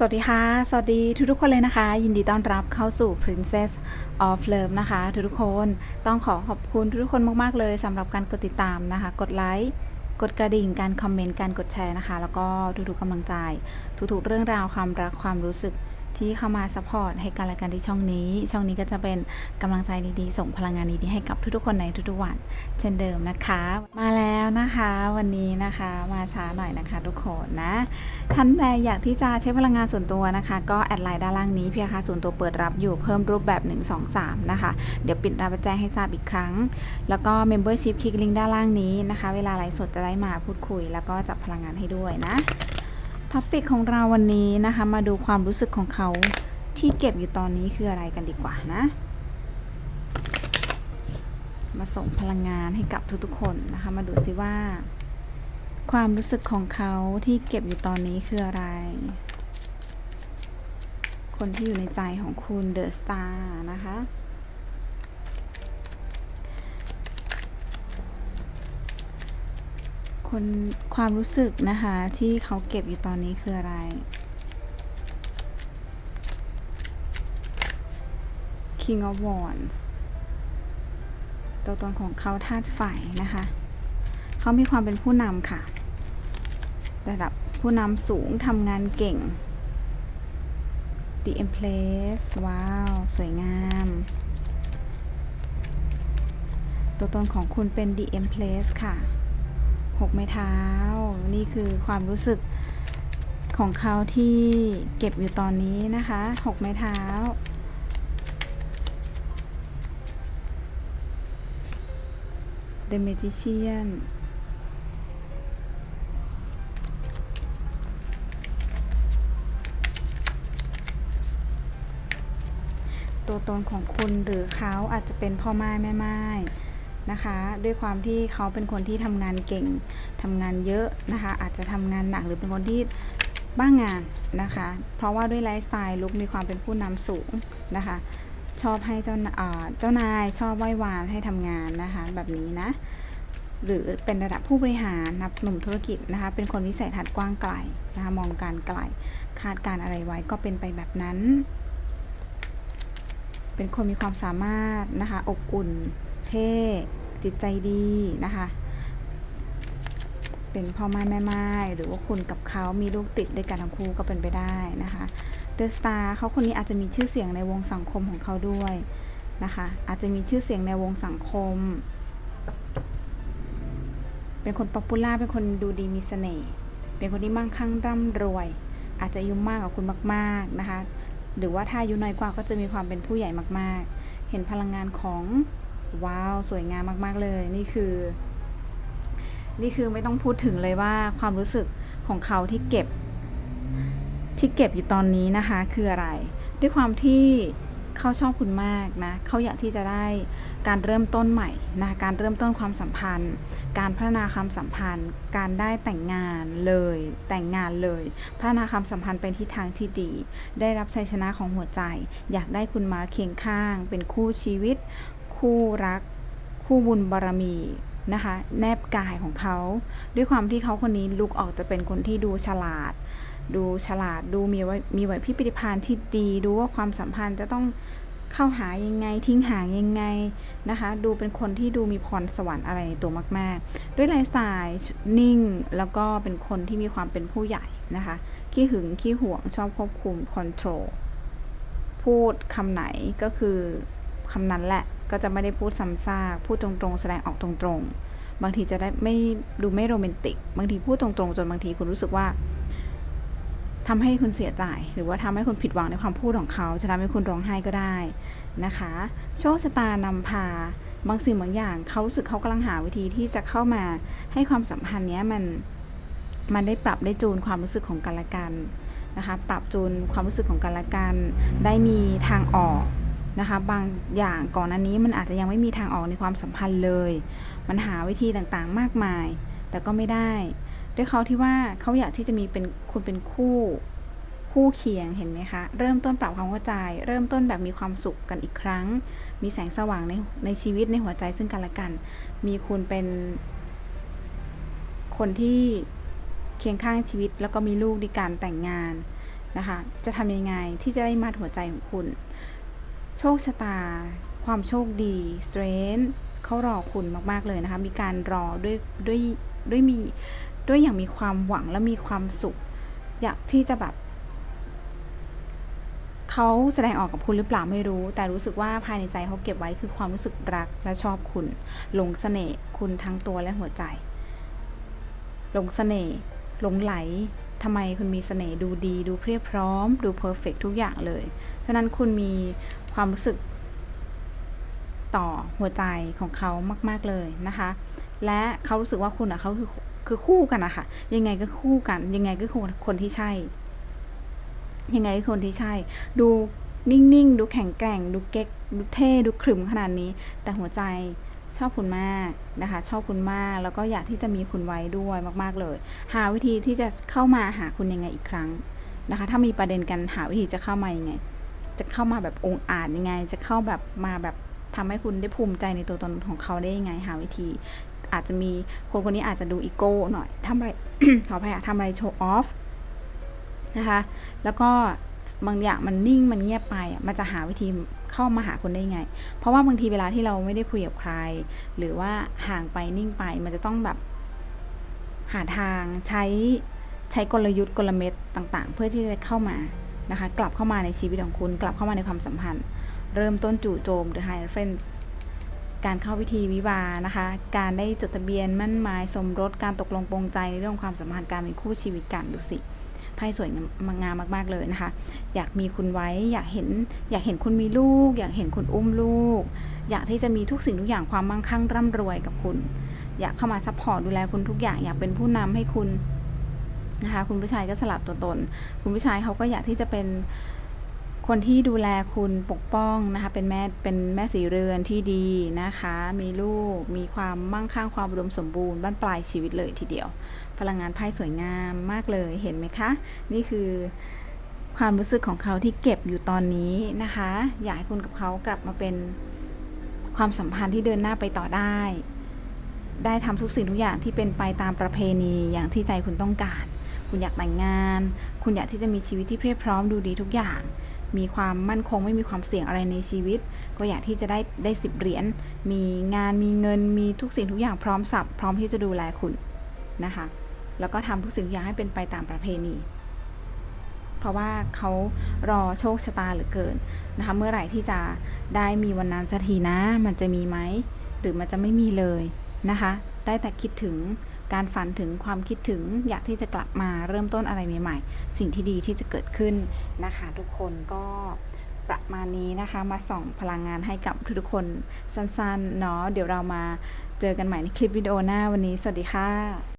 สวัสดีค่ะ สวัสดีทุกทุกๆคนเลยนะคะ ยินดีต้อนรับเข้าสู่ Princess of Love นะคะ ทุกทุกๆคนต้องขอขอบคุณทุกทุกๆคนมากๆเลยสำหรับการกดติดตามนะคะ กดไลค์กดกระดิ่งการคอมเมนต์การกดแชร์นะคะ แล้วก็ทุกๆกำลังใจ ทุกๆเรื่องราวความรักความรู้สึก ที่เข้ามาซัพพอร์ตให้กันและกันที่ช่องนี้ ช่องนี้ก็จะเป็นกำลังใจดีๆ ส่งพลังงานดีๆให้กับทุกๆคนในทุกๆวัน เช่นเดิมนะคะ มาแล้วนะคะวันนี้นะคะมาช้าหน่อยนะคะ ทุกคนนะท่านใดอยากที่จะใช้พลังงานส่วนตัวนะคะ ก็แอดไลน์ด้านล่างนี้เพียงค่ะส่วนตัวเปิดรับอยู่เพิ่มรูปแบบ 1 2 3 นะคะ เดี๋ยวปิดรับแจ้งให้ทราบอีกครั้ง แล้วก็ Membership คลิกลิงก์ด้านล่างนี้นะคะ เวลาไลฟ์สดจะได้มาพูดคุย แล้วก็จับพลังงานให้ด้วยนะ ท็อปิกของเราวันนี้นะคะ มาดูความรู้สึกของเขาที่เก็บอยู่ตอนนี้คืออะไรกันดีกว่านะ มาส่งพลังงานให้กับทุกๆคนนะคะ มาดูซิว่า ความรู้สึกของเขาที่เก็บอยู่ตอนนี้คืออะไร คนที่อยู่ในใจของคุณเดอะสตาร์นะคะ คนความรู้สึกนะคะที่เขาเก็บอยู่ตอนนี้คืออะไร King of Wands ตัวตนของเขาธาตุไฟนะคะ เขามีความเป็นผู้นำค่ะ ระดับผู้นำสูงทำงานเก่ง The Empress ว้าว สวยงาม ตัวตนของคุณเป็น The Empress ค่ะ หกไม้เท้า นี่คือความรู้สึกของเขาที่เก็บอยู่ตอนนี้นะคะหกไม้เท้า The Magician ตัวตนของคุณหรือเขาอาจจะเป็นพ่อไม้แม่ไม้ นะคะ ด้วยความที่เขาเป็นคนที่ทำงานเก่งทำงานเยอะนะคะ อาจจะทำงานหนักหรือเป็นคนที่บ้างงานนะคะ เพราะว่าด้วยไลฟ์สไตล์ลุกมีความเป็นผู้นำสูงนะคะ ชอบให้เจ้าเจ้านายชอบไหว้วานให้ทำงานนะคะ แบบนี้นะ หรือเป็นระดับผู้บริหารนับหนุ่มธุรกิจนะคะ เป็นคนวิสัยทัศน์กว้างไกลนะคะมองการไกลคาดการอะไรไว้ก็เป็นไปแบบนั้น เป็นคนมีความสามารถนะคะอบอุ่น เท่จิตใจดีนะคะ เป็นพ่อไม้แม่ไม้หรือว่าคุณกับเขามีลูกติดด้วยกันทั้งคู่ก็เป็นไปได้นะคะเดอะสตาร์เขาคนนี้อาจจะมีชื่อเสียงในวงสังคมของเขาด้วยนะคะ อาจจะมีชื่อเสียงในวงสังคม เป็นคนป๊อปปูล่าเป็นคนดูดีมีเสน่ห์เป็นคนที่มั่งคั่งร่ำรวย อาจจะอายุมากกว่าคุณมากๆนะคะ หรือว่าถ้าอายุน้อยกว่าก็จะมีความเป็นผู้ใหญ่มากๆ เห็นพลังงานของ ว้าว สวยงามมาก ๆ เลย นี่คือ นี่คือไม่ต้องพูดถึงเลยว่าความรู้สึกของเขาที่เก็บ ที่เก็บอยู่ตอนนี้นะคะ คืออะไร ด้วยความที่เขาชอบคุณมากนะ เขาอยากที่จะได้การเริ่มต้นใหม่นะการเริ่มต้นความสัมพันธ์ การพัฒนาความสัมพันธ์ การได้แต่งงานเลย แต่งงานเลย พัฒนาความสัมพันธ์เป็นทิศทางที่ดี ได้รับชัยชนะของหัวใจ อยากได้คุณมาเคียงข้าง เป็นคู่ชีวิต คู่รัก คู่บุญบารมีนะคะ แนบกายของเขา ด้วยความที่เขาคนนี้ลุกออกจะเป็นคนที่ดูฉลาด ดูฉลาดดูมีไว้มีไหวพริบปฏิภาณที่ดีดูว่าความสัมพันธ์จะต้องเข้าหายังไงทิ้งห่างยังไงนะคะ ดูเป็นคนที่ดูมีพรสวรรค์อะไรในตัวมาก ๆ ด้วยลฟ์สไตล์นิ่งแล้วก็เป็นคนที่มีความเป็นผู้ใหญ่นะคะขี้หึงขี้หวงชอบควบคุมคอนโทรลพูดคำไหนก็คือคำนั้นแหละ ก็จะไม่ได้พูดซ้ำซาก พูดตรงๆ แสดงออกตรงๆ บางทีจะได้ไม่ดูไม่โรแมนติก บางทีพูดตรงๆ จนบางทีคุณรู้สึกว่าทำให้คุณเสียใจ หรือว่าทำให้คุณผิดหวังในความพูดของเขา จะทำให้คุณร้องไห้ก็ได้นะคะ โชคชะตานำพา บางสิ่งบางอย่างเขารู้สึกเขากำลังหาวิธีที่จะเข้ามาให้ความสัมพันธ์เนี้ยมันมันได้ปรับได้จูนความรู้สึกของกันและกันนะคะ ปรับจูนความรู้สึกของกันและกัน ได้มีทางออก นะคะ บางอย่างก่อนอันนี้มันอาจจะยังไม่มีทางออกในความสัมพันธ์เลย มันหาวิธีต่างๆมากมาย แต่ก็ไม่ได้ ด้วยเขาที่ว่าเขาอยากที่จะมีเป็นคุณเป็นคู่ คู่เคียงเห็นไหมคะ เริ่มต้นปรับความเข้าใจ เริ่มต้นแบบมีความสุขกันอีกครั้ง มีแสงสว่างในในชีวิตในหัวใจซึ่งกันและกัน มีคุณเป็น คนที่เคียงข้างชีวิต แล้วก็มีลูกในการแต่งงานนะคะ จะทำยังไงที่จะได้มัดหัวใจของคุณ โชคชะตา ความโชคดีสเตรนเขารอคุณมาก ๆ เลยนะคะ มีการรอด้วยด้วยด้วยมีด้วยอย่างมีความหวังและมีความสุข อยากที่จะแบบเขาแสดงออกกับคุณหรือเปล่าไม่รู้ แต่รู้สึกว่าภายในใจเขาเก็บไว้คือความรู้สึกรักและชอบคุณหลงเสน่ห์คุณทั้งตัวและหัวใจหลงเสน่ห์หลงไหลทำไมคุณมีเสน่ห์ดูดี ดูเพรียบพร้อม ดูเพอร์เฟกทุกอย่างเลย เพราะนั้นคุณมี ความรู้สึกต่อหัวใจของเขามาก ๆเลยนะคะ และเขารู้สึกว่าคุณอะเขาคือคือคู่กันอะค่ะ ยังไงก็คู่กัน ยังไงก็คือคนที่ใช่ ยังไงก็คือคนที่ใช่ ดูนิ่งๆ ดูแข็งแกร่ง ดูเก๊ก ดูเท่ ดูขรึมขนาดนี้ แต่หัวใจชอบคุณมากนะคะ ชอบคุณมาก แล้วก็อยากที่จะมีคุณไว้ด้วยมาก ๆเลย หาวิธีที่จะเข้ามาหาคุณยังไงอีกครั้งนะคะ ถ้ามีประเด็นกันหาวิธีจะเข้ามายังไง จะเข้ามาแบบองอาจยังไง จะเข้าแบบมาแบบทำให้คุณได้ภูมิใจในตัวตนของเขาได้ยังไงหาวิธี อาจจะมีคนคนนี้อาจจะดูอีโก้หน่อยทำอะไรขออภัยอะทำอะไรโชว์ออฟนะคะแล้วก็บางอย่างมันนิ่งมันเงียบไปมันจะหาวิธีเข้ามาหาคนได้ยังไง เพราะว่าบางทีเวลาที่เราไม่ได้คุยกับใคร หรือว่าห่างไปนิ่งไป มันจะต้องแบบ หาทางใช้ใช้กลยุทธ์กลเม็ดต่าง ๆ เพื่อที่จะเข้ามา นะคะ กลับเข้ามาในชีวิตของคุณ กลับเข้ามาในความสัมพันธ์ เริ่มต้นจู่โจม The High Friends การเข้าพิธีวิวานะคะ การได้จดทะเบียนมั่นหมายสมรส การตกลงปรงใจในเรื่องความสัมพันธ์ การเป็นคู่ชีวิตกันดูสิไพ่สวยงามมาก ๆ เลยนะคะ อยากมีคุณไว้ อยากเห็น อยากเห็นคุณมีลูก อยากเห็นคุณอุ้มลูก อยากที่จะมีทุกสิ่งทุกอย่างความมั่งคั่งร่ำรวยกับคุณ อยากเข้ามาซัพพอร์ตดูแลคุณทุกอย่าง อยากเป็นผู้นำให้คุณ นะคะคุณผู้ชายก็สลับตัวตน คุณผู้ชายเขาก็อยากที่จะเป็นคนที่ดูแลคุณปกป้องนะคะเป็นแม่เป็นแม่สีเรือนที่ดีนะคะ มีลูกมีความมั่งคั่งความอุดมสมบูรณ์บ้านปลายชีวิตเลยทีเดียว พลังงานไพ่สวยงามมากเลยเห็นไหมคะ นี่คือความรู้สึกของเขาที่เก็บอยู่ตอนนี้นะคะ อยากให้คุณกับเขากลับมาเป็นความสัมพันธ์ที่เดินหน้าไปต่อได้ ได้ทำทุกสิ่งทุกอย่างที่เป็นไปตามประเพณีอย่างที่ใจคุณต้องการ คุณอยากแต่งงาน คุณอยากที่จะมีชีวิตที่เพียบพร้อมดูดีทุกอย่าง มีความมั่นคงไม่มีความเสี่ยงอะไรในชีวิต ก็อยากที่จะได้ได้สิบเหรียญ มีงานมีเงิน มีทุกสิ่งทุกอย่างพร้อมสับพร้อมที่จะดูแลคุณนะคะ แล้วก็ทำทุกสิ่งทุกอย่างให้เป็นไปตามประเพณี เพราะว่าเขารอโชคชะตาเหลือเกินนะคะ เมื่อไหร่ที่จะได้มีวันนั้นสักทีนะ มันจะมีไหม หรือมันจะไม่มีเลยนะคะ ได้แต่คิดถึง การฝันถึงความคิดถึงอยากที่จะกลับมาเริ่มต้นอะไรใหม่ ๆ สิ่งที่ดีที่จะเกิดขึ้นนะคะ ทุกคนก็ประมาณนี้นะคะมาส่องพลังงานให้กับทุกคนสั้นๆเนาะเดี๋ยวเรามาเจอกันใหม่ในคลิปวิดีโอหน้าวันนี้ สวัสดีค่ะ